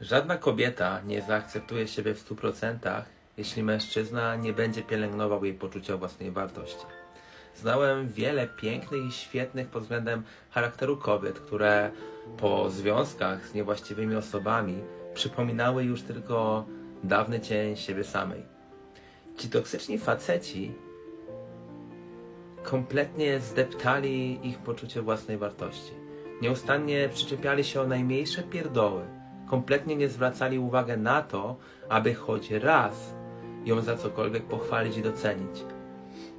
Żadna kobieta nie zaakceptuje siebie w 100%, jeśli mężczyzna nie będzie pielęgnował jej poczucia własnej wartości. Znałem wiele pięknych i świetnych pod względem charakteru kobiet, które po związkach z niewłaściwymi osobami przypominały już tylko dawny cień siebie samej. Ci toksyczni faceci kompletnie zdeptali ich poczucie własnej wartości. Nieustannie przyczepiali się o najmniejsze pierdoły. Kompletnie nie zwracali uwagi na to, aby choć raz ją za cokolwiek pochwalić i docenić.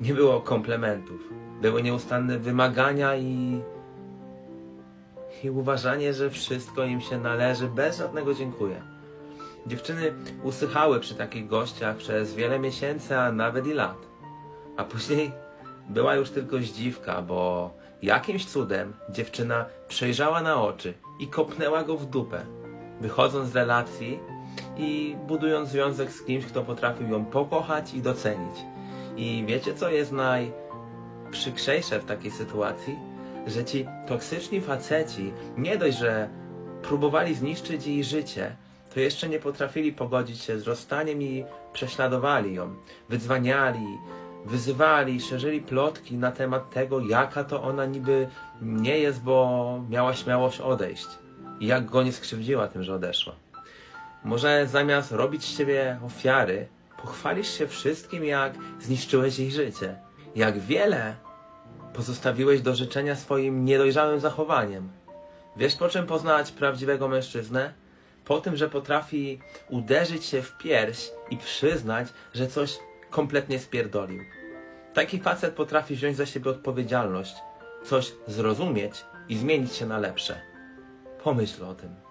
Nie było komplementów. Były nieustanne wymagania i, i uważanie, że wszystko im się należy bez żadnego dziękuję. Dziewczyny usychały przy takich gościach przez wiele miesięcy, a nawet i lat. A później była już tylko zdziwka, bo jakimś cudem dziewczyna przejrzała na oczy i kopnęła go w dupę, wychodząc z relacji i budując związek z kimś, kto potrafił ją pokochać i docenić. I wiecie, co jest najprzykrzejsze w takiej sytuacji? Że ci toksyczni faceci nie dość, że próbowali zniszczyć jej życie, to jeszcze nie potrafili pogodzić się z rozstaniem i prześladowali ją. Wydzwaniali, wyzywali, szerzyli plotki na temat tego, jaka to ona niby nie jest, bo miała śmiałość odejść. I jak go nie skrzywdziła tym, że odeszła. Może zamiast robić z siebie ofiary, pochwalisz się wszystkim, jak zniszczyłeś jej życie. Jak wiele pozostawiłeś do życzenia swoim niedojrzałym zachowaniem. Wiesz po czym poznać prawdziwego mężczyznę? Po tym, że potrafi uderzyć się w pierś i przyznać, że coś kompletnie spierdolił. Taki facet potrafi wziąć za siebie odpowiedzialność, coś zrozumieć i zmienić się na lepsze. Pomyśl o tym.